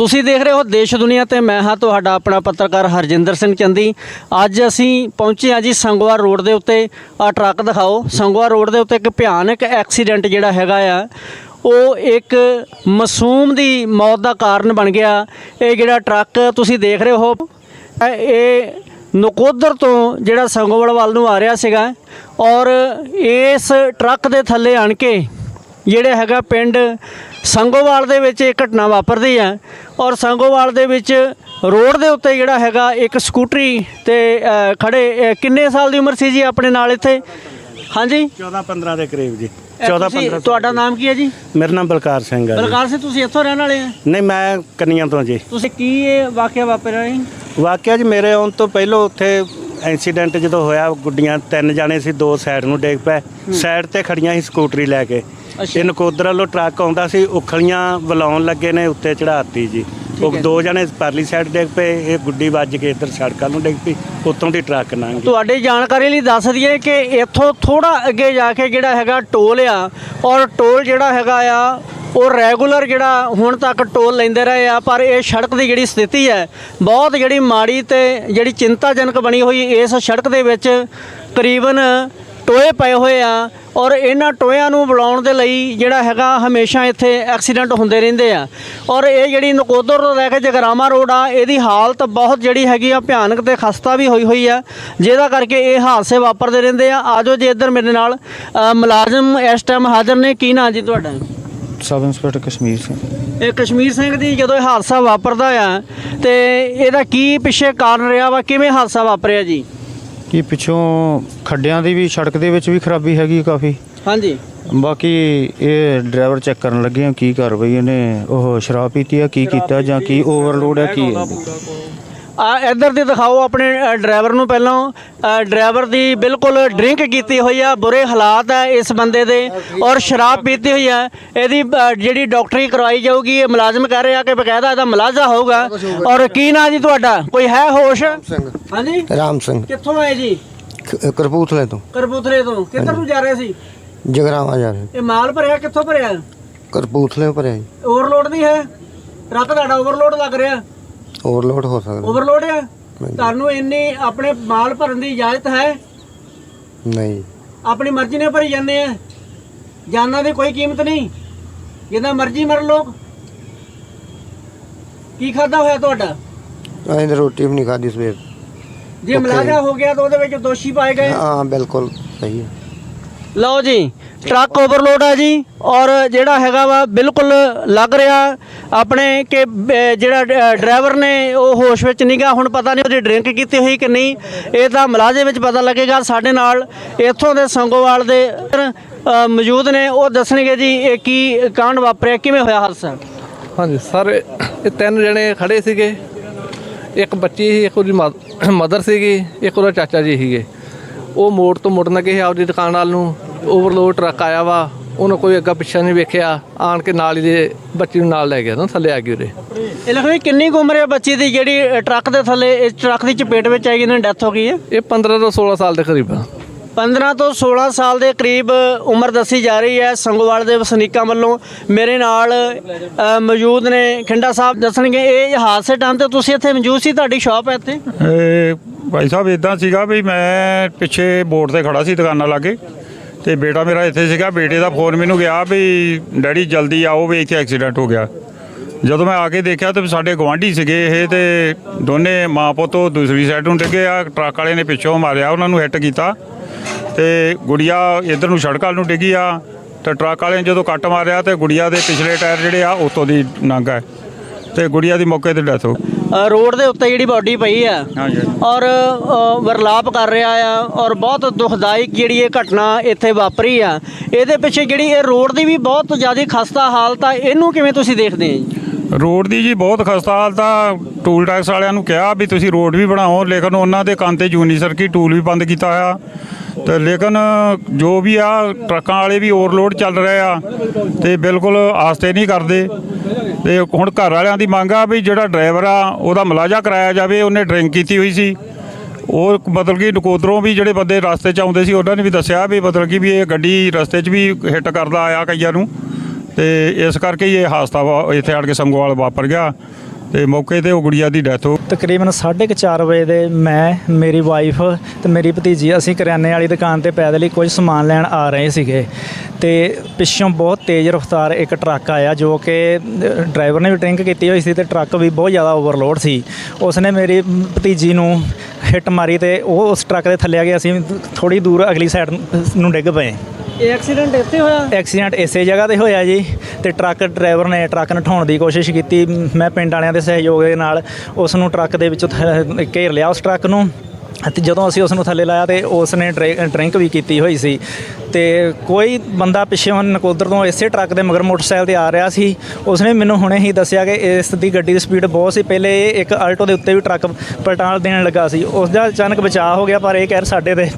ਤੁਸੀਂ ਦੇਖ ਰਹੇ ਹੋ ਦੇਸ਼ ਦੁਨੀਆ ਤੇ ਮੈਂ ਹਾਂ ਤੁਹਾਡਾ ਆਪਣਾ ਪੱਤਰਕਾਰ ਹਰਜਿੰਦਰ ਸਿੰਘ ਚੰਦੀ। ਅੱਜ ਅਸੀਂ ਪਹੁੰਚੇ ਹਾਂ ਜੀ ਸੰਗਵਾਰ ਰੋਡ ਦੇ ਉੱਤੇ। ਆ ਟਰੱਕ ਦਿਖਾਓ। ਸੰਗਵਾਰ ਰੋਡ ਦੇ ਉੱਤੇ ਇੱਕ ਭਿਆਨਕ ਐਕਸੀਡੈਂਟ ਜਿਹੜਾ ਹੈਗਾ ਆ, ਉਹ ਇੱਕ ਮਾਸੂਮ ਦੀ ਮੌਤ ਦਾ ਕਾਰਨ ਬਣ ਗਿਆ। ਇਹ ਜਿਹੜਾ ਟਰੱਕ ਤੁਸੀਂ ਦੇਖ ਰਹੇ ਹੋ, ਇਹ- ਨਕੋਦਰ ਤੋਂ ਜਿਹੜਾ ਸੰਗੋਵਾਲ ਵੱਲ ਨੂੰ ਆ ਰਿਹਾ ਸੀਗਾ ਔਰ ਇਸ ਟਰੱਕ ਦੇ ਥੱਲੇ ਆਣ ਕੇ ਜਿਹੜੇ ਹੈਗਾ ਪਿੰਡ ਸੰਗੋਵਾਲ ਦੇ ਵਿੱਚ ਇਹ ਘਟਨਾ ਵਾਪਰਦੀ ਹੈ ਔਰ ਸੰਗੋਵਾਲ ਦੇ ਵਿੱਚ ਰੋਡ ਦੇ ਉੱਤੇ ਜਿਹੜਾ ਹੈਗਾ ਇੱਕ ਸਕੂਟਰੀ ਤੇ ਖੜੇ ਕਿੰਨੇ ਸਾਲ ਦੀ ਉਮਰ ਸੀ ਜੀ ਆਪਣੇ ਨਾਲ ਇੱਥੇ? ਹਾਂਜੀ? 14 15 ਦੇ ਕਰੀਬ ਜੀ। ਇਹ 14 ਤੁਸੀਂ- 15 ਤੁਹਾਡਾ ਨਾਮ ਕੀ ਹੈ ਜੀ? ਮੇਰਾ ਨਾਮ ਬਲਕਾਰ ਸਿੰਘ ਹੈ। ਬਲਕਾਰ ਸਿੰਘ ਤੁਸੀਂ ਇੱਥੋਂ ਰਹਿਣ ਵਾਲੇ ਆ ਨਹੀਂ ਮੈਂ ਕੰਨੀਆਂ ਤੋਂ ਜੀ। ਤੁਸੀਂ ਕੀ ਇਹ ਵਾਕਿਆ ਵਾਪਰਿਆ ਜੀ? ਵਾਕਿਆ ਜੀ ਮੇਰੇ ਆਉਣ ਤੋਂ ਪਹਿਲਾਂ ਉੱਥੇ ਐਕਸੀਡੈਂਟ ਜਦੋਂ ਹੋਇਆ ਗੁੱਡੀਆਂ ਤਿੰਨ ਜਾਣੇ ਸੀ ਦੋ ਸਾਈਡ ਨੂੰ ਡੇਗ ਪਏ। ਸਾਈਡ ਤੇ ਖੜੀਆਂ ਸੀ ਸਕੂਟਰੀ ਲੈ ਕੇ। ਇਹ ਨਕੋਦਰ ਵੱਲੋਂ ਟਰੱਕ ਆਉਂਦਾ ਸੀ ਉਖਲੀਆਂ ਬੁਲਾਉਣ ਲੱਗੇ ਨੇ ਉੱਤੇ ਚੜਾਤੀ ਜੀ। ਉਹ। ਦੋ ਜਣੇ ਪਰਲੀ ਸਾਈਡ ਡੇਗ ਪਏ ਇਹ ਗੁੱਡੀ ਵੱਜ ਕੇ ਇੱਧਰ ਸੜਕਾਂ ਨੂੰ ਡਿੱਗ ਪਈ ਉੱਤੋਂ ਦੀ ਟਰੱਕ ਲੰਘ ਤੁਹਾਡੀ ਜਾਣਕਾਰੀ ਲਈ ਦੱਸ ਦਈਏ ਕਿ ਇੱਥੋਂ ਥੋੜਾ ਅੱਗੇ ਜਾ ਕੇ ਜਿਹੜਾ ਹੈਗਾ ਟੋਲ ਆ ਔਰ ਟੋਲ ਜਿਹੜਾ ਹੈਗਾ ਆ ਉਹ ਰੈਗੂਲਰ ਜਿਹੜਾ ਹੁਣ ਤੱਕ ਟੋਲ ਲੈਂਦੇ ਰਹੇ ਆ, ਪਰ ਇਹ ਸੜਕ ਦੀ ਜਿਹੜੀ ਸਥਿਤੀ ਹੈ, ਬਹੁਤ ਜਿਹੜੀ ਮਾੜੀ ਤੇ ਜਿਹੜੀ ਚਿੰਤਾਜਨਕ ਬਣੀ ਹੋਈ ਇਸ ਸੜਕ ਦੇ ਵਿੱਚ ਤਕਰੀਬਨ ਟੋਏ ਪਏ ਹੋਏ ਆ ਔਰ ਇਹਨਾਂ ਟੋਇਆਂ ਨੂੰ ਬੁਲਾਉਣ ਦੇ ਲਈ ਜਿਹੜਾ ਹੈਗਾ ਹਮੇਸ਼ਾ ਇੱਥੇ ਐਕਸੀਡੈਂਟ ਹੁੰਦੇ ਰਹਿੰਦੇ ਆ। ਔਰ ਇਹ ਜਿਹੜੀ ਨਕੋਦਰ ਤੋਂ ਲੈ ਕੇ ਜਗਰਾਮਾ ਰੋਡ ਆ, ਇਹਦੀ ਹਾਲਤ ਬਹੁਤ ਜਿਹੜੀ ਹੈਗੀ ਆ ਭਿਆਨਕ ਤੇ ਖਸਤਾ ਵੀ ਹੋਈ ਹੋਈ ਆ। ਜਿਹਦਾ ਕਰਕੇ ਇਹ ਹਾਦਸੇ ਵਾਪਰਦੇ ਰਹਿੰਦੇ ਆ। ਆਜੋ ਜੀ ਇੱਧਰ ਮੇਰੇ ਨਾਲ ਮੁਲਾਜ਼ਮ ਇਸ ਟਾਈਮ ਹਾਜ਼ਰ ਨੇ। ਕੀ ਨਾਂ ਜੀ ਤੁਹਾਡਾ? ਸਬ ਇੰਸਪੈਕਟਰ ਕਸ਼ਮੀਰ ਸਿੰਘ ਇਹ ਕਸ਼ਮੀਰ ਸਿੰਘ ਦੀ ਜਦੋਂ ਇਹ ਹਾਦਸਾ ਵਾਪਰਦਾ ਆ ਤੇ ਇਹਦਾ ਕੀ ਪਿੱਛੇ ਕਾਰਨ ਰਿਹਾ ਵਾ? ਕਿਵੇਂ ਹਾਦਸਾ ਵਾਪਰਿਆ ਜੀ? ਕੀ ਪਿੱਛੋਂ ਖੱਡਿਆਂ ਦੀ ਵੀ ਸੜਕ ਦੇ ਵਿੱਚ ਵੀ ਖਰਾਬੀ ਹੈਗੀ ਕਾਫੀ। ਹਾਂਜੀ। ਬਾਕੀ ਇਹ ਡਰਾਈਵਰ ਚੈੱਕ ਕਰਨ ਲੱਗੇ ਆ ਕੀ ਕਾਰਵਾਈ ਇਹਨੇ ਉਹ ਸ਼ਰਾਬ ਪੀਤੀ ਆ ਕੀ ਕੀਤਾ ਜਾਂ ਕੀ ਓਵਰਲੋਡ ਆ ਕੀ ਹੈ। ਆ ਇੱਧਰ ਦੀ ਦਿਖਾਓ ਆਪਣੇ ਡਰਾਈਵਰ ਨੂੰ ਪਹਿਲਾਂ। ਡਰਾਈਵਰ ਦੀ ਬਿਲਕੁਲ ਡਰਿੰਕ ਕੀਤੀ ਹੋਈ ਆ ਬੁਰੇ ਹਾਲਾਤ ਹੈ ਇਸ ਬੰਦੇ ਦੇ ਔਰ ਸ਼ਰਾਬ ਪੀਤੀ ਹੋਈ ਹੈ ਇਹਦੀ ਜਿਹੜੀ ਡਾਕਟਰੀ ਕਰਵਾਈ ਜਾਊਗੀ ਇਹ ਮੁਲਾਜ਼ਮ ਕਹਿ ਰਿਹਾ ਕਿ ਬਕਾਇਦਾ ਇਹਦਾ ਮੁਲਾਜ਼ਾ ਹੋਊਗਾ। ਔਰ ਕੀ ਨਾਂ ਜੀ ਤੁਹਾਡਾ? ਕੋਈ ਹੈ ਹੋਸ਼? ਹਾਂਜੀ? ਰਾਮ ਸਿੰਘ। ਕਿੱਥੋਂ ਆਏ ਜੀ? ਕਰਪੂਥਲੇ ਤੋਂ। ਕਰਬੂਥਲੇ ਤੋਂ। ਕਿੱਧਰ ਨੂੰ ਜਾ ਰਹੇ ਸੀ? ਜਗਰਾਵਾਂ ਜਾ ਰਹੇ। ਇਹ ਮਾਲ ਭਰਿਆ ਕਿੱਥੋਂ ਭਰਿਆ? ਕਰਪੂਥਲੇ ਭਰਿਆ ਜੀ। ਓਵਰਲੋਡ ਨਹੀਂ ਹੈ? ਟਰੱਕ ਤੁਹਾਡਾ ਓਵਰਲੋਡ ਲੱਗ ਰਿਹਾ। ਓਵਰਲੋਡ ਹੋ ਸਕਦਾ। ਓਵਰਲੋਡ ਹੈ ਤੁਹਾਨੂੰ ਇੰਨੀ ਆਪਣੇ ਮਾਲ ਭਰਨ ਦੀ ਇਜਾਜ਼ਤ ਹੈ? ਨਹੀਂ। ਆਪਣੀ ਮਰਜ਼ੀ ਨਾਲ ਭਰੀ ਜਾਂਦੇ ਆ। ਜਾਨਾਂ ਦੀ ਕੋਈ ਕੀਮਤ ਨਹੀਂ। ਜਿੰਨਾ ਮਰਜ਼ੀ ਮਰ ਲੋਕ। ਕੀ ਖਾਦਾ ਹੋਇਆ ਤੁਹਾਡਾ? ਅਸੀਂ ਤਾਂ ਰੋਟੀ ਵੀ ਨਹੀਂ ਖਾਧੀ ਸਵੇਰ। ਜੇ ਮਲਾਜਾ ਹੋ ਗਿਆ ਤਾਂ ਉਹਦੇ ਵਿੱਚ ਦੋਸ਼ੀ ਪਾਏ ਗਏ। ਹਾਂ ਬਿਲਕੁਲ ਸਹੀ ਹੈ। ਲਓ ਜੀ, ਟਰੱਕ ਓਵਰਲੋਡ ਆ ਜੀ, ਔਰ ਜਿਹੜਾ ਹੈਗਾ ਵਾ ਬਿਲਕੁਲ ਲੱਗ ਰਿਹਾ ਆਪਣੇ ਕਿ ਜਿਹੜਾ ਡਰਾਈਵਰ ਨੇ ਉਹ ਹੋਸ਼ ਵਿੱਚ ਨਹੀਂਗਾ ਹੁਣ ਪਤਾ ਨਹੀਂ ਉਹਦੀ ਡਰਿੰਕ ਕੀਤੀ ਹੋਈ ਕਿ ਨਹੀਂ। ਇਹ ਤਾਂ ਮਲਾਜੇ ਵਿੱਚ ਪਤਾ ਲੱਗੇਗਾ, ਸਾਡੇ ਨਾਲ ਇੱਥੋਂ ਦੇ ਸੰਗੋਵਾਲ ਦੇ ਮੌਜੂਦ ਨੇ। ਉਹ ਦੱਸਣਗੇ ਜੀ, ਇਹ ਕੀ ਕਾਂਡ ਵਾਪਰਿਆ, ਕਿਵੇਂ ਹੋਇਆ ਹਾਦਸਾ? ਹਾਂਜੀ, ਸਰ, ਇਹ ਤਿੰਨ ਜਣੇ ਖੜੇ ਸੀਗੇ। ਇੱਕ ਬੱਚੀ ਸੀ, ਇੱਕ ਉਹਦੀ ਮਦਰ ਸੀਗੀ, ਇੱਕ ਉਹਦਾ ਚਾਚਾ ਜੀ ਸੀਗੇ। ਉਹ ਮੋੜ ਤੋਂ ਮੁੜਨ ਲੱਗੇ ਸੀ ਆਪਦੀ ਦੁਕਾਨ ਵੱਲ ਨੂੰ। ਓਵਰਲੋਡ ਟਰੱਕ ਆਇਆ ਵਾ ਉਹਨੂੰ ਕੋਈ ਅੱਗਾ ਪਿੱਛਾ ਨਹੀਂ ਵੇਖਿਆ। ਆਣ ਕੇ ਨਾਲ ਹੀ ਦੇ ਬੱਚੀ ਨੂੰ ਨਾਲ ਲੈ ਗਿਆ ਨਾ ਥੱਲੇ ਆ ਗਈ ਉਹਦੇ ਇਹ ਲਖਵੀ ਕਿੰਨੀ ਕੁ ਉਮਰ ਹੈ ਬੱਚੀ ਦੀ? ਜਿਹੜੀ ਟਰੱਕ ਦੇ ਥੱਲੇ ਇਸ ਟਰੱਕ ਦੀ ਚਪੇਟ ਵਿੱਚ ਆਈ ਜਿਹਨਾਂ ਦੀ ਡੈਥ ਹੋ ਗਈ ਹੈ? ਇਹ 15 ਤੋਂ 16 ਸਾਲ ਦੇ ਕਰੀਬ ਆ। 15 ਤੋਂ 16 ਸਾਲ ਦੇ ਕਰੀਬ ਉਮਰ ਦੱਸੀ ਜਾ ਰਹੀ ਹੈ ਸੰਗੋਵਾਲ ਦੇ ਵਸਨੀਕਾਂ ਵੱਲੋਂ। ਮੇਰੇ ਨਾਲ ਮੌਜੂਦ ਨੇ। ਖਿੰਡਾ ਸਾਹਿਬ ਦੱਸਣਗੇ ਇਹ ਹਾਦਸੇ ਟਾਈਮ ਤੇ ਤੁਸੀਂ ਇੱਥੇ ਮੌਜੂਦ ਸੀ? ਤੁਹਾਡੀ ਸ਼ਾਪ ਹੈ ਇੱਥੇ? ਭਾਈ ਸਾਹਿਬ ਇਦਾਂ ਸੀਗਾ ਵੀ ਮੈਂ ਪਿੱਛੇ ਬੋਰਡ ਤੇ ਖੜਾ ਸੀ ਦੁਕਾਨਾਂ ਲਾਗੇ ਤੇ ਬੇਟਾ ਮੇਰਾ ਇੱਥੇ ਸੀਗਾ। ਬੇਟੇ ਦਾ ਫੋਨ ਮੈਨੂੰ ਗਿਆ ਵੀ, ਡੈਡੀ, ਜਲਦੀ ਆਓ ਵੀ ਇੱਥੇ ਐਕਸੀਡੈਂਟ ਹੋ ਗਿਆ। ਜਦੋਂ ਮੈਂ ਆ ਕੇ ਦੇਖਿਆ ਤਾਂ ਸਾਡੇ ਗਵਾਂਢੀ ਸੀਗੇ ਇਹ ਤੇ ਦੋਨੇ ਮਾਂ ਪੁੱਤ ਉਹ ਦੂਸਰੀ ਸਾਈਡ ਨੂੰ ਡਿੱਗੇ ਆ, ਟਰੱਕ ਵਾਲੇ ਨੇ ਪਿੱਛੋਂ ਮਾਰਿਆ, ਉਹਨਾਂ ਨੂੰ ਹਿੱਟ ਕੀਤਾ ਤੇ ਗੁੜੀਆ ਇਧਰ ਨੂੰ ਸੜਕਾਂ ਨੂੰ ਡਿੱਗੀ ਆ ਤੇ ਟਰੱਕ ਵਾਲੇ ਨੇ ਜਦੋਂ ਕੱਟ ਮਾਰਿਆ ਤੇ ਗੁੜੀਆ ਦੇ ਪਿਛਲੇ ਟਾਇਰ ਜਿਹੜੇ ਆ ਉਤੋਂ ਦੀ ਨੰਗ ਹੈ ਤੇ ਗੁੜੀਆ ਦੀ ਮੌਕੇ ਤੇ ਡੈਥ ਹੋ ਗਈ। ਅ, ਰੋਡ ਦੇ ਉੱਤੇ ਜਿਹੜੀ ਬਾਡੀ ਪਈ ਆ। ਹਾਂਜੀ। ਔਰ ਅ, ਵਰਲਾਪ ਕਰ ਰਿਹਾ ਆ ਔਰ ਬਹੁਤ ਦੁਖਦਾਇਕ ਜਿਹੜੀ ਇਹ ਘਟਨਾ ਇੱਥੇ ਵਾਪਰੀ ਆ। ਇਹਦੇ ਪਿੱਛੇ ਜਿਹੜੀ ਇਹ ਰੋਡ ਦੀ ਵੀ ਬਹੁਤ ਜ਼ਿਆਦਾ ਖਸਤਾ ਹਾਲਤ ਆ ਇਹਨੂੰ ਕਿਵੇਂ ਤੁਸੀਂ ਦੇਖਦੇ ਆ ਜੀ? ਰੋਡ ਦੀ ਜੀ ਬਹੁਤ ਖਸਤਾ ਹਾਲਤ ਆ। ਟੂਲ ਟੈਕਸ ਵਾਲਿਆਂ ਨੂੰ ਕਿਹਾ ਵੀ ਤੁਸੀਂ ਰੋਡ ਵੀ ਬਣਾਓ ਲੇਕਿਨ ਉਹਨਾਂ ਦੇ ਕੰਨ ਤੇ ਜੂਨੀ ਸਰਕੀ ਟੂਲ ਵੀ ਬੰਦ ਕੀਤਾ ਆ। ਤੇ ਲੇਕਿਨ ਜੋ ਵੀ ਆ, ਟਰੱਕਾਂ ਵਾਲੇ ਵੀ ਓਵਰਲੋਡ ਚੱਲ ਰਹੇ ਆ ਤੇ ਬਿਲਕੁਲ ਆਸਤੇ ਨਹੀਂ ਕਰਦੇ। ਤੇ ਹੁਣ ਘਰ ਵਾਲਿਆਂ ਦੀ ਮੰਗ ਆ ਵੀ ਜਿਹੜਾ ਡਰਾਈਵਰ ਆ, ਉਹਦਾ ਮੁਲਾਜ਼ਾ ਕਰਾਇਆ ਜਾਵੇ, ਉਹਨੇ ਡਰਿੰਕ ਕੀਤੀ ਹੋਈ ਸੀ। ਉਹ ਮਤਲਬ ਕਿ ਨਕੋਦਰੋਂ ਵੀ ਜਿਹੜੇ ਬੰਦੇ ਰਸਤੇ 'ਚ ਆਉਂਦੇ ਸੀ, ਉਹਨਾਂ ਨੇ ਵੀ ਦੱਸਿਆ ਵੀ ਮਤਲਬ ਕਿ ਵੀ ਇਹ ਗੱਡੀ ਰਸਤੇ 'ਚ ਵੀ ਹਿੱਟ ਕਰਦਾ ਆਇਆ ਕਈਆਂ ਨੂੰ। ਤੇ ਇਸ ਕਰਕੇ ਹੀ ਇਹ ਹਾਦਸਾ ਵਾ- ਇੱਥੇ ਆੜ ਕੇ ਸੰਗੋਵਾਲ ਵਾਪਰ ਗਿਆ। ਤੇ ਮੌਕੇ ਤੇ ਉਹ ਗੁੜੀਆ ਦੀ ਡੈਥ ਹੋ ਤਕਰੀਬਨ 4:30 ਵਜੇ ਦੇ ਮੈਂ, ਮੇਰੀ ਵਾਈਫ ਤੇ ਮੇਰੀ ਭਤੀਜੀ ਅਸੀਂ ਕਰਿਆਨੇ ਵਾਲੀ ਦੁਕਾਨ ਤੇ ਪੈਦਲ ਹੀ ਕੁਝ ਸਮਾਨ ਲੈਣ ਆ ਰਹੇ ਸੀਗੇ। ਤੇ ਪਿੱਛੋਂ ਬਹੁਤ ਤੇਜ਼ ਰਫ਼ਤਾਰ ਇੱਕ ਟਰੱਕ ਆਇਆ ਜੋ ਕਿ ਡਰਾਈਵਰ ਨੇ ਵੀ ਡਰਿੰਕ ਕੀਤੀ ਹੋਈ ਸੀ ਤੇ ਟਰੱਕ ਵੀ ਬਹੁਤ ਜ਼ਿਆਦਾ ਓਵਰਲੋਡ ਸੀ। ਉਸਨੇ ਮੇਰੀ ਭਤੀਜੀ ਨੂੰ ਹਿੱਟ ਮਾਰੀ ਤੇ ਉਹ ਉਸ ਟਰੱਕ ਦੇ ਥੱਲੇ ਆ ਗਿਆ ਅਸੀਂ ਥੋੜੀ ਦੂਰ ਅਗਲੀ ਸਾਈਡ ਨੂੰ ਡਿੱਗ ਪਏ। ਇਹ ਐਕਸੀਡੈਂਟ ਇੱਥੇ ਹੋਇਆ? ਐਕਸੀਡੈਂਟ ਇਸੇ ਜਗ੍ਹਾ ਤੇ ਹੋਇਆ ਜੀ ਤੇ ਟਰੱਕ ਡਰਾਈਵਰ ਨੇ ਟਰੱਕ ਨੂੰ ਠਾਉਣ ਦੀ ਕੋਸ਼ਿਸ਼ ਕੀਤੀ। ਮੈਂ ਪਿੰਡ ਵਾਲਿਆਂ ਦੇ ਸਹਿਯੋਗ ਦੇ ਨਾਲ ਉਸ ਨੂੰ ਟਰੱਕ ਦੇ ਵਿੱਚੋਂ ਥ- ਘੇਰ ਲਿਆ ਉਸ ਟਰੱਕ ਨੂੰ ਅਤੇ ਜਦੋਂ ਅਸੀਂ ਉਸ ਨੂੰ ਥੱਲੇ ਲਾਇਆ ਤੇ ਉਸ ਨੇ ਡਰਿ- ਡਰਿੰਕ ਵੀ ਕੀਤੀ ਹੋਈ ਸੀ। ਤੇ ਕੋਈ ਬੰਦਾ ਪਿੱਛੋਂ ਨਕੋਦਰ ਤੋਂ ਇਸੇ ਟਰੱਕ ਦੇ ਮਗਰ ਮੋਟਰਸਾਈਕਲ ਤੇ ਆ ਰਿਹਾ ਸੀ। ਉਸਨੇ ਮੈਨੂੰ ਹੁਣੇ ਹੀ ਦੱਸਿਆ ਕਿ ਇਸ ਦੀ ਗੱਡੀ ਦੀ ਸਪੀਡ ਬਹੁਤ ਸੀ। ਪਹਿਲੇ ਇਹ ਇੱਕ ਆਲਟੋ ਦੇ ਉੱਤੇ ਵੀ ਟਰੱਕ ਪਲਟਾਲ ਦੇਣ ਲੱਗਾ ਸੀ। ਉਸ ਦਾ ਅਚਾਨਕ ਬਚਾਅ ਹੋ ਗਿਆ ਪਰ ਇਹ ਕਹਿਰ ਸਾਡੇ ਤੇ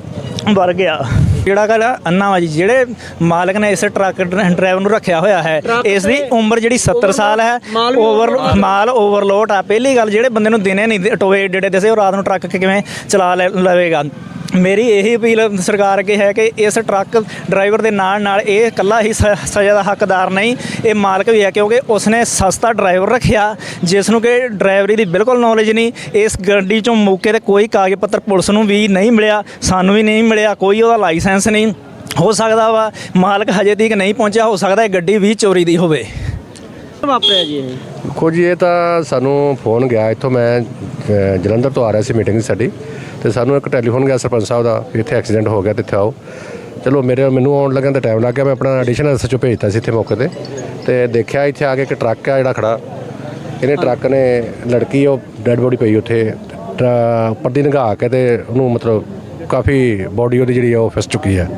ਵਰ ਗਿਆ। ਜਿਹੜਾ ਗੱਲ ਅੰਨਾ ਵਾ ਜੀ ਜਿਹੜੇ ਮਾਲਕ ਨੇ ਇਸ ਟਰੱਕ ਡਰ- ਡਰਾਈਵਰ ਨੂੰ ਰੱਖਿਆ ਹੋਇਆ ਹੈ ਇਸ ਦੀ ਉਮਰ ਜਿਹੜੀ 70 ਸਾਲ ਹੈ ਓਵਰ ਮਾਲ ਓਵਰਲੋਡ ਆ। ਪਹਿਲੀ ਗੱਲ ਜਿਹੜੇ ਬੰਦੇ ਨੂੰ ਦਿਨੇ ਨਹੀਂ ਟੋਏ ਏਡੇ ਦੇਸੇ ਉਹ ਰਾਤ ਨੂੰ ਟਰੱਕ ਕਿਵੇਂ ਚਲਾ ਲਵੇਗਾ। ਮੇਰੀ ਇਹੀ ਅਪੀਲ ਸਰਕਾਰ ਅੱਗੇ ਹੈ ਕਿ ਇਸ ਟਰੱਕ ਡਰਾਈਵਰ ਦੇ ਨਾਲ ਨਾਲ ਇਹ ਇਕੱਲਾ ਹੀ ਸਜ਼ਾ ਦਾ ਹੱਕਦਾਰ ਨਹੀਂ ਇਹ ਮਾਲਕ ਵੀ ਹੈ ਕਿਉਂਕਿ ਉਸਨੇ ਸਸਤਾ ਡਰਾਈਵਰ ਰੱਖਿਆ ਜਿਸ ਨੂੰ ਕਿ ਡਰਾਈਵਰੀ ਦੀ ਬਿਲਕੁਲ ਨੌਲੇਜ ਨਹੀਂ ਇਸ ਗੱਡੀ ਚੋਂ ਮੌਕੇ ਤੇ ਕੋਈ ਕਾਗਜ਼ ਪੱਤਰ ਪੁਲਿਸ ਨੂੰ ਵੀ ਨਹੀਂ ਮਿਲਿਆ ਸਾਨੂੰ ਵੀ ਨਹੀਂ ਮਿਲਿਆ ਕੋਈ ਉਹਦਾ ਲਾਇਸੈਂਸ ਨਹੀਂ ਹੋ ਸਕਦਾ ਵਾ ਮਾਲਕ ਹਜੇ ਤੱਕ ਨਹੀਂ ਪਹੁੰਚਿਆ ਹੋ ਸਕਦਾ ਇਹ ਗੱਡੀ ਵੀ ਚੋਰੀ ਦੀ ਹੋਵੇ। ਵਾਪਰਿਆ ਜੀ ਇਹ? ਦੇਖੋ ਜੀ ਇਹ ਤਾਂ ਸਾਨੂੰ ਫੋਨ ਗਿਆ ਇੱਥੋਂ ਮੈਂ ਜਲੰਧਰ ਤੋਂ ਆ ਰਿਹਾ ਸੀ ਮੀਟਿੰਗ ਸਾਡੀ। ਤੇ ਸਾਨੂੰ ਇੱਕ ਟੈਲੀਫੋਨ ਗਿਆ ਸਰਪੰਚ ਸਾਹਿਬ ਦਾ ਵੀ ਇੱਥੇ ਐਕਸੀਡੈਂਟ ਹੋ ਗਿਆ ਤੇ ਇੱਥੇ ਆਓ। ਚਲੋ ਮੇਰੇ ਮੈਨੂੰ ਆਉਣ ਲੱਗਣ ਦਾ ਟਾਈਮ ਲੱਗ ਗਿਆ ਮੈਂ ਆਪਣਾ ਐਡੀਸ਼ਨਲ ਐਸਐਚਓ ਭੇਜਤਾ ਸੀ ਇੱਥੇ ਮੌਕੇ ਤੇ। ਤੇ ਦੇਖਿਆ ਇੱਥੇ ਆ ਕੇ ਇੱਕ ਟਰੱਕ ਆ ਜਿਹੜਾ ਖੜਾ। ਇਹਨੇ ਟਰੱਕ ਨੇ ਲੜਕੀ ਉਹ ਡੈੱਡ ਬੋਡੀ ਪਈ ਉੱਥੇ। ਉੱਪਰ ਦੀ ਨਿਗਾਹ ਕੇ ਤੇ ਉਹਨੂੰ ਮਤਲਬ ਕਾਫੀ ਬੋਡੀ ਉਹਦੀ ਜਿਹੜੀ ਆ ਉਹ ਫਿਸ ਚੁੱਕੀ ਹੈ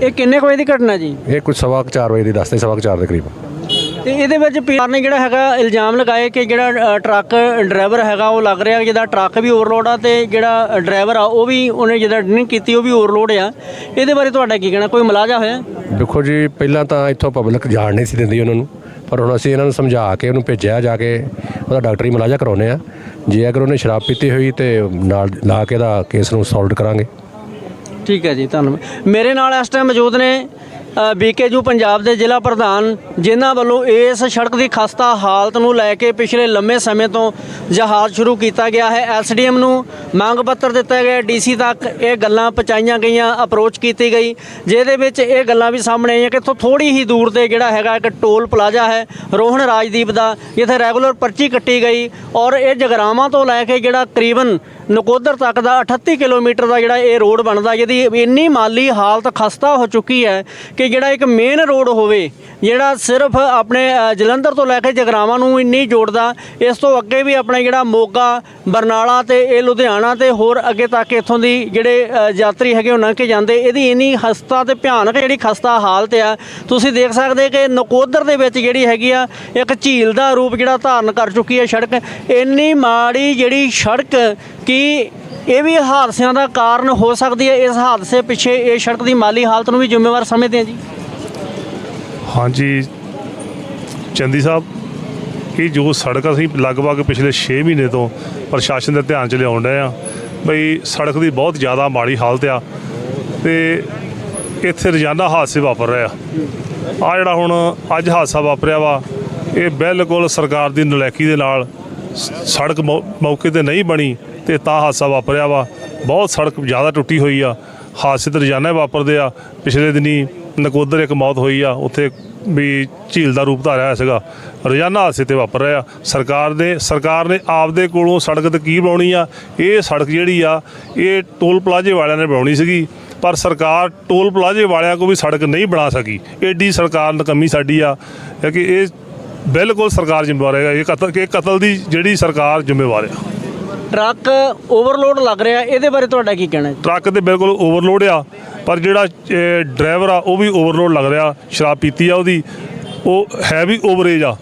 ਇਹ ਕਿੰਨੇ ਕੁ ਵਜੇ ਦੀ ਘਟਨਾ ਜੀ? ਇਹ ਕੁਝ ਸਵਾ ਕੁ ਚਾਰ ਵਜੇ ਦੀ ਦੱਸਦੇ ਸਵਾ ਕੁ ਚਾਰ ਦੇ ਕਰੀਬ। ਤੇ ਇਹਦੇ ਵਿੱਚ ਪੀਆਰ ਨੇ ਜਿਹੜਾ ਹੈਗਾ ਇਲਜ਼ਾਮ ਲਗਾਏ ਕਿ ਜਿਹੜਾ ਟਰੱਕ ਡਰਾਈਵਰ ਹੈਗਾ ਉਹ ਲੱਗ ਰਿਹਾ ਜਿਹਦਾ ਟਰੱਕ ਵੀ ਓਵਰਲੋਡ ਆ ਤੇ ਜਿਹੜਾ ਡਰਾਈਵਰ ਆ ਉਹ ਵੀ ਉਹਨੇ ਜਿਹਦਾ ਡਰਿੰਕ ਕੀਤੀ ਉਹ ਵੀ ਓਵਰਲੋਡ ਆ। ਇਹਦੇ ਬਾਰੇ ਤੁਹਾਡਾ ਕੀ ਕਹਿਣਾ? ਕੋਈ ਮਲਾਜਾ ਹੋਇਆ? ਦੇਖੋ ਜੀ ਪਹਿਲਾਂ ਤਾਂ ਇੱਥੋਂ ਪਬਲਿਕ ਜਾਣ ਨਹੀਂ ਸੀ ਦਿੰਦੀ ਉਹਨਾਂ ਨੂੰ। ਪਰ ਹੁਣ ਅਸੀਂ ਇਹਨਾਂ ਨੂੰ ਸਮਝਾ ਕੇ ਉਹਨੂੰ ਭੇਜਿਆ ਜਾ ਕੇ ਉਹਦਾ ਡਾਕਟਰੀ ਮੁਲਾਜ਼ਾ ਕਰਾਉਨੇ ਆ। ਜੇ ਅਗਰ ਉਹਨੇ ਸ਼ਰਾਬ ਪੀਤੀ ਹੋਈ ਤੇ ਨਾਲ ਲਾ ਕੇ ਦਾ ਕੇਸ ਨੂੰ ਸੋਲਵ ਕਰਾਂਗੇ। ਠੀਕ ਹੈ ਜੀ ਧੰਨਵਾਦ। ਮੇਰੇ ਨਾਲ ਇਸ ਟਾਈਮ ਮੌਜੂਦ ਨੇ ਬੀਕੇਯੂ ਪੰਜਾਬ ਦੇ ਜ਼ਿਲ੍ਹਾ ਪ੍ਰਧਾਨ, ਜਿਨ੍ਹਾਂ ਵੱਲੋਂ ਇਸ ਸੜਕ ਦੀ ਖਸਤਾ ਹਾਲਤ ਨੂੰ ਲੈ ਕੇ ਪਿਛਲੇ ਲੰਮੇ ਸਮੇਂ ਤੋਂ ਜਹਾਜ਼ ਸ਼ੁਰੂ ਕੀਤਾ ਗਿਆ ਹੈ। ਐਸਡੀਐਮ ਨੂੰ ਮੰਗ ਪੱਤਰ ਦਿੱਤਾ ਗਿਆ ਡੀਸੀ ਤੱਕ ਇਹ ਗੱਲਾਂ ਪਹੁੰਚਾਈਆਂ ਗਈਆਂ, ਅਪਰੋਚ ਕੀਤੀ ਗਈ, ਜਿਹਦੇ ਵਿੱਚ ਇਹ ਗੱਲਾਂ ਵੀ ਸਾਹਮਣੇ ਆਈਆਂ ਕਿ ਇੱਥੋਂ ਥੋੜੀ ਹੀ ਦੂਰ ਤੇ ਜਿਹੜਾ ਹੈਗਾ ਇੱਕ ਟੋਲ ਪਲਾਜ਼ਾ ਹੈ ਰੋਹਣ ਰਾਜਦੀਪ ਦਾ, ਜਿੱਥੇ ਰੈਗੂਲਰ ਪਰਚੀ ਕੱਟੀ ਗਈ ਔਰ ਇਹ ਜਗਰਾਵਾਂ ਤੋਂ ਲੈ ਕੇ ਜਿਹੜਾ ਕਰੀਬਨ ਨਕੋਦਰ ਤੱਕ ਦਾ 38 ਕਿਲੋਮੀਟਰ ਦਾ ਜਿਹੜਾ ਇਹ ਰੋਡ ਬਣਦਾ, ਜਿਹਦੀ ਇੰਨੀ ਮਾਲੀ ਹਾਲਤ ਖਸਤਾ ਹੋ ਚੁੱਕੀ ਹੈ ਕਿ ਜਿਹੜਾ ਇੱਕ ਮੇਨ ਰੋਡ ਹੋਵੇ, ਜਿਹੜਾ ਸਿਰਫ ਆਪਣੇ ਜਲੰਧਰ ਤੋਂ ਲੈ ਕੇ ਜਗਰਾਵਾਂ ਨੂੰ ਇੰਨੀ ਜੋੜਦਾ ਇਸ ਤੋਂ ਅੱਗੇ ਵੀ ਆਪਣਾ ਜਿਹੜਾ ਮੋਗਾ, ਬਰਨਾਲਾ ਤੇ ਇਹ ਲੁਧਿਆਣਾ ਤੇ ਹੋਰ ਅੱਗੇ ਤੱਕ ਇੱਥੋਂ ਦੀ ਜਿਹੜੇ ਯਾਤਰੀ ਹੈਗੇ ਉਹ ਲੰਘ ਕੇ ਜਾਂਦੇ, ਇਹਦੀ ਇੰਨੀ ਖਸਤਾ ਤੇ ਭਿਆਨਕ ਜਿਹੜੀ ਖਸਤਾ ਹਾਲਤ ਆ, ਤੁਸੀਂ ਦੇਖ ਸਕਦੇ ਕਿ ਨਕੋਦਰ ਦੇ ਵਿੱਚ ਜਿਹੜੀ ਹੈਗੀ ਆ, ਇੱਕ ਝੀਲ ਦਾ ਰੂਪ ਜਿਹੜਾ ਧਾਰਨ ਕਰ ਚੁੱਕੀ ਹੈ ਸੜਕ, ਇੰਨੀ ਮਾੜੀ ਜਿਹੜੀ ਸੜਕ ਕਿ ਇਹ ਵੀ ਹਾਦਸਿਆਂ ਦਾ ਕਾਰਨ ਹੋ ਸਕਦੀ ਹੈ? ਇਸ ਹਾਦਸੇ ਪਿੱਛੇ ਇਹ ਸੜਕ ਦੀ ਮਾਲੀ ਹਾਲਤ ਨੂੰ ਵੀ ਜ਼ਿੰਮੇਵਾਰ ਸਮਝਦੇ ਆ ਜੀ। ਹਾਂਜੀ। ਚੰਦੀ ਸਾਹਿਬ, ਕਿ ਜੋ ਸੜਕ ਅਸੀਂ ਲਗਭਗ ਪਿਛਲੇ 6 ਮਹੀਨੇ ਤੋਂ ਪ੍ਰਸ਼ਾਸਨ ਦੇ ਧਿਆਨ 'ਚ ਲਿਆਉਣ ਰਹੇ ਆ ਬਈ ਸੜਕ ਦੀ ਬਹੁਤ ਜ਼ਿਆਦਾ ਮਾੜੀ ਹਾਲਤ ਆ ਤੇ ਇੱਥੇ ਰੋਜ਼ਾਨਾ ਹਾਦਸੇ ਵਾਪਰ ਰਹੇ ਆ। ਆ ਜਿਹੜਾ ਹੁਣ ਅੱਜ ਹਾਦਸਾ ਵਾਪਰਿਆ ਵਾ, ਇਹ ਬਿਲਕੁਲ ਸਰਕਾਰ ਦੀ ਨਲੈਕੀ ਦੇ ਨਾਲ ਸੜਕ ਮੌਕੇ ਤੇ ਨਹੀਂ ਬਣੀ। ਤੇ ਤਾਂ ਹਾਦਸਾ ਵਾਪਰਿਆ ਵਾ। ਬਹੁਤ ਸੜਕ ਜ਼ਿਆਦਾ ਟੁੱਟੀ ਹੋਈ ਆ। ਹਾਦਸੇ ਤਾਂ ਰੋਜ਼ਾਨਾ ਵਾਪਰਦੇ ਆ। ਪਿਛਲੇ ਦਿਨੀ ਨਕੋਦਰ ਇੱਕ ਮੌਤ ਹੋਈ ਆ। ਉੱਥੇ ਵੀ ਝੀਲ ਦਾ ਰੂਪ ਧਾਰਿਆ ਹੋਇਆ ਸੀਗਾ। ਰੋਜ਼ਾਨਾ ਹਾਦਸੇ ਤੇ ਵਾਪਰ ਰਿਹਾ ਸਰਕਾਰ ਨੇ ਸਰਕਾਰ ਨੇ ਆਪਦੇ ਕੋਲੋਂ ਸੜਕ ਤੇ ਕੀ ਬਣਾਉਣੀ ਆ? ਇਹ ਸੜਕ ਜਿਹੜੀ ਆ, ਇਹ ਟੋਲ ਪਲਾਜ਼ੇ ਵਾਲਿਆਂ ਨੇ ਬਣਾਉਣੀ ਸੀਗੀ। ਪਰ ਸਰਕਾਰ ਟੋਲ ਪਲਾਜ਼ੇ ਵਾਲਿਆਂ ਕੋ ਵੀ ਸੜਕ ਨਹੀਂ ਬਣਾ ਸਕੀ। ਐਡੀ ਸਰਕਾਰ ਨਕਮੀ ਸਾਡੀ ਆ। ਕਿ ਇਹ ਬਿਲਕੁਲ ਸਰਕਾਰ ਜ਼ਿੰਮੇਵਾਰ ਹੈਗਾ ਇਹ ਕਤਲ ਇਹ ਕਤਲ ਦੀ ਜਿਹੜੀ ਸਰਕਾਰ ਜ਼ਿੰਮੇਵਾਰ ਆ। ਟਰੱਕ ਓਵਰਲੋਡ ਲੱਗ ਰਿਹਾ ਇਹਦੇ ਬਾਰੇ ਤੁਹਾਡਾ ਕੀ ਕਹਿਣਾ ਹੈ? ਟਰੱਕ ਤੇ ਬਿਲਕੁਲ ਓਵਰਲੋਡ ਆ ਪਰ ਜਿਹੜਾ ਡਰਾਈਵਰ ਆ ਉਹ ਵੀ ਓਵਰਲੋਡ ਲੱਗ ਰਿਹਾ ਸ਼ਰਾਬ ਪੀਤੀ ਆ ਉਹਦੀ ਉਹ ਹੈ ਵੀ ਓਵਰੇਜ ਆ।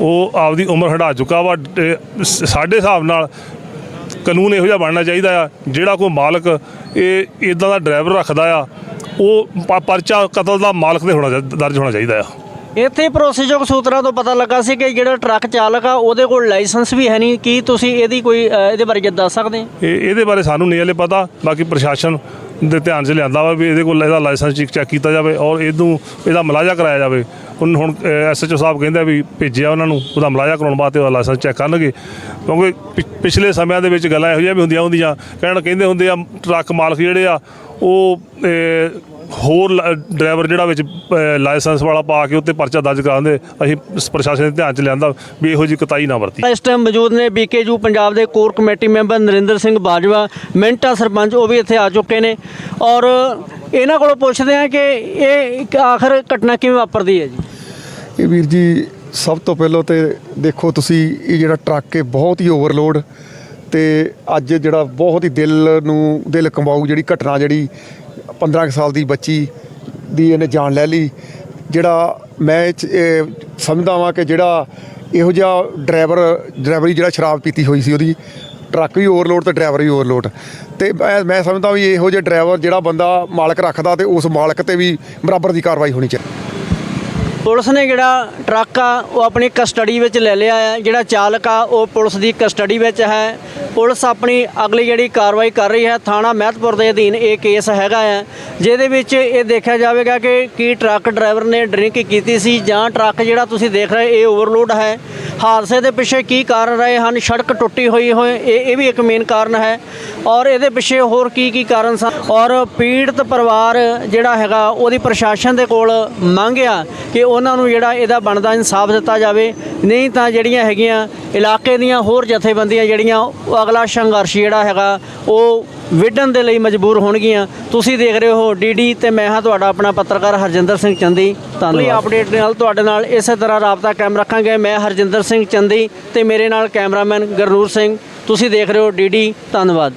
ਉਹ ਆਪਦੀ ਉਮਰ ਹਟਾ ਚੁੱਕਾ ਵਾ ਸਾਡੇ ਹਿਸਾਬ ਨਾਲ ਕਾਨੂੰਨ ਇਹੋ ਜਿਹਾ ਬਣਨਾ ਚਾਹੀਦਾ ਆ ਜਿਹੜਾ ਕੋਈ ਮਾਲਕ ਇਹ ਇਦਾਂ ਦਾ ਡਰਾਈਵਰ ਰੱਖਦਾ ਆ ਉਹ ਪਰਚਾ ਕਤਲ ਦਾ ਮਾਲਕ ਤੇ ਹੋਣਾ ਦਰਜ ਹੋਣਾ ਚਾਹੀਦਾ ਆ। ਇੱਥੇ ਭਰੋਸੇਯੋਗ ਸੂਤਰਾਂ ਤੋਂ ਪਤਾ ਲੱਗਾ ਸੀ ਕਿ ਜਿਹੜਾ ਟਰੱਕ ਚਾਲਕ ਆ ਉਹਦੇ ਕੋਲ ਲਾਇਸੈਂਸ ਵੀ ਹੈ ਨਹੀਂ। ਕੀ ਤੁਸੀਂ ਇਹਦੀ ਕੋਈ ਅ, ਇਹਦੇ ਬਾਰੇ ਜਦ ਦੱਸ ਸਕਦੇ ਇਹ ਇਹਦੇ ਬਾਰੇ ਸਾਨੂੰ ਨਹੀਂ ਹਲੇ ਪਤਾ। ਬਾਕੀ ਪ੍ਰਸ਼ਾਸਨ ਦੇ ਧਿਆਨ 'ਚ ਲਿਆਂਦਾ ਵਾ ਵੀ ਇਹਦੇ ਕੋਲ ਇਹਦਾ ਲਾਇਸੈਂਸ ਚੈੱਕ ਕੀਤਾ ਜਾਵੇ ਔਰ ਇਹਨੂੰ ਇਹਦਾ ਮੁਲਾਜ਼ਾ ਕਰਾਇਆ ਜਾਵੇ। ਹੁਣ ਹੁਣ ਐਸਐਚਓ ਸਾਹਿਬ ਕਹਿੰਦਾ ਵੀ ਭੇਜਿਆ ਉਹਨਾਂ ਨੂੰ ਉਹਦਾ ਮਲਾਜਾ ਕਰਾਉਣ ਵਾਸਤੇ ਉਹਦਾ ਲਾਇਸੈਂਸ ਚੈੱਕ ਕਰਨਗੇ। ਕਿਉਂਕਿ ਪਿ- ਪਿਛਲੇ ਸਮਿਆਂ ਦੇ ਵਿੱਚ ਗੱਲਾਂ ਇਹੋ ਜਿਹੀਆਂ ਵੀ ਹੁੰਦੀਆਂ ਹੁੰਦੀਆਂ ਕਹਿਣ ਕਹਿੰਦੇ ਹੁੰਦੇ ਆ ਟਰੱਕ ਮਾਲਕ ਜਿਹੜੇ ਆ ਉਹ ਅਹ, ਹੋਰ ਲ- ਡਰਾਈਵਰ ਜਿਹੜਾ ਵਿੱਚ ਲਾਇਸੈਂਸ ਵਾਲਾ ਪਾ ਕੇ ਉੱਤੇ ਪਰਚਾ ਦਰਜ ਕਰਾਉਂਦੇ ਅਸੀਂ ਪ੍ਰਸ਼ਾਸਨ ਦੇ ਧਿਆਨ ਚ ਲਿਆਂਦਾ ਵੀ ਇਹੋ ਜਿਹੀ ਕਤਾਈ ਨਾ ਵਰਤੀ। ਇਸ ਟਾਈਮ ਮੌਜੂਦ ਨੇ ਬੀਕੇਯੂ ਪੰਜਾਬ ਦੇ core committee member Narinder Singh Bajwa Minta sarpanch ਉਹ ਵੀ ਇੱਥੇ ਆ ਚੁੱਕੇ ਨੇ। ਔਰ ਇਹਨਾਂ ਕੋਲੋਂ ਪੁੱਛਦੇ ਆ ਕਿ ਇਹ ਇੱਕ ਆਖਰ ਘਟਨਾ ਕਿਵੇਂ ਵਾਪਰਦੀ ਹੈ ਜੀ? ਇਹ ਵੀਰ ਜੀ ਸਭ ਤੋਂ ਪਹਿਲਾਂ ਤੇ ਦੇਖੋ ਤੁਸੀਂ ਇਹ ਜਿਹੜਾ ਟਰੱਕ ਹੈ ਬਹੁਤ ਹੀ ਓਵਰਲੋਡ ਤੇ ਅੱਜ ਜਿਹੜਾ ਬਹੁਤ ਹੀ ਦਿਲ ਨੂੰ ਦਿਲ ਕੰਬਾਊ ਜਿਹੜੀ ਘਟਨਾ ਜਿਹੜੀ 15 ਕੁ ਸਾਲ ਦੀ ਬੱਚੀ ਦੀ ਇਹਨੇ ਜਾਨ ਲੈ ਲਈ। ਜਿਹੜਾ ਮੈਂ ਸਮਝਦਾ ਵਾਂ ਕਿ ਜਿਹੜਾ ਇਹੋ ਜਿਹਾ ਡਰਾਈਵਰ, ਡਰਾਈਵਰੀ ਜਿਹੜਾ ਸ਼ਰਾਬ ਪੀਤੀ ਹੋਈ ਸੀ ਉਹਦੀ, ਟਰੱਕ ਵੀ ਓਵਰਲੋਡ ਤੇ ਡਰਾਈਵਰ ਵੀ ਓਵਰਲੋਡ। ਤੇ ਮੈਂ ਮੈਂ ਸਮਝਦਾ ਵੀ ਇਹੋ ਜਿਹੇ ਡਰਾਈਵਰ ਜਿਹੜਾ ਬੰਦਾ ਮਾਲਕ ਰੱਖਦਾ ਤੇ ਉਸ ਮਾਲਕ ਤੇ ਵੀ ਬਰਾਬਰ ਦੀ ਕਾਰਵਾਈ ਹੋਣੀ ਚਾਹੀਦੀ। ਪੁਲਿਸ ਨੇ ਜਿਹੜਾ ਟਰੱਕ ਆ, ਉਹ ਆਪਣੀ ਕਸਟਡੀ ਵਿੱਚ ਲੈ ਲਿਆ ਹੈ ਜਿਹੜਾ ਚਾਲਕ ਆ, ਉਹ ਪੁਲਿਸ ਦੀ ਕਸਟਡੀ ਵਿੱਚ ਹੈ। ਪੁਲਿਸ ਆਪਣੀ ਅਗਲੀ ਜਿਹੜੀ ਕਾਰਵਾਈ ਕਰ ਰਹੀ ਹੈ, ਥਾਣਾ ਮਹਿਤਪੁਰ ਦੇ ਅਧੀਨ ਇਹ ਕੇਸ ਹੈਗਾ ਹੈ, ਜਿਹਦੇ ਵਿੱਚ ਇਹ ਦੇਖਿਆ ਜਾਵੇਗਾ ਕਿ ਕੀ ਟਰੱਕ ਡਰਾਈਵਰ ਨੇ ਡਰਿੰਕ ਕੀਤੀ ਸੀ ਜਾਂ ਟਰੱਕ ਜਿਹੜਾ ਤੁਸੀਂ ਦੇਖ ਰਹੇ ਇਹ ਓਵਰਲੋਡ ਹੈ। ਹਾਦਸੇ ਦੇ ਪਿੱਛੇ ਕੀ ਕਾਰਨ ਰਹੇ ਹਨ? ਸੜਕ ਟੁੱਟੀ ਹੋਈ ਹੋਏ, ਇਹ ਇਹ ਵੀ ਇੱਕ ਮੇਨ ਕਾਰਨ ਹੈ। ਔਰ ਇਹਦੇ ਪਿੱਛੇ ਹੋਰ ਕੀ ਕੀ ਕਾਰਨ ਸਨ? ਔਰ ਪੀੜਤ ਪਰਿਵਾਰ ਜਿਹੜਾ ਹੈਗਾ, ਉਹਦੀ ਪ੍ਰਸ਼ਾਸਨ ਦੇ ਕੋਲ ਮੰਗ ਆ ਕਿ ਉਹਨਾਂ ਨੂੰ ਜਿਹੜਾ ਇਹਦਾ ਬਣਦਾ ਇਨਸਾਫ ਦਿੱਤਾ ਜਾਵੇ। ਨਹੀਂ ਤਾਂ ਜਿਹੜੀਆਂ ਹੈਗੀਆਂ ਇਲਾਕੇ ਦੀਆਂ ਹੋਰ ਜਥੇਬੰਦੀਆਂ ਜਿਹੜੀਆਂ ਅਗਲਾ ਸੰਘਰਸ਼ ਜਿਹੜਾ ਹੈਗਾ ਉਹ ਵਿੱਢਣ ਦੇ ਲਈ ਮਜਬੂਰ ਹੋਣਗੀਆਂ। ਤੁਸੀਂ ਦੇਖ ਰਹੇ ਹੋ ਡੀਡੀ ਤੇ ਮੈਂ ਹਾਂ ਤੁਹਾਡਾ ਆਪਣਾ ਪੱਤਰਕਾਰ ਹਰਜਿੰਦਰ ਸਿੰਘ ਚੰਦੀ। ਧੰਨਵਾਦ। ਅਪਡੇਟ ਨਾਲ ਤੁਹਾਡੇ ਨਾਲ ਇਸੇ ਤਰ੍ਹਾਂ ਰਾਬਤਾ ਕਾਇਮ ਰੱਖਾਂਗੇ। ਮੈਂ ਹਰਜਿੰਦਰ ਸਿੰਘ ਚੰਦੀ ਤੇ ਮੇਰੇ ਨਾਲ ਕੈਮਰਾਮੈਨ ਗਰਨੂਰ ਸਿੰਘ। ਤੁਸੀਂ ਦੇਖ ਰਹੇ ਹੋ ਡੀਡੀ ਧੰਨਵਾਦ।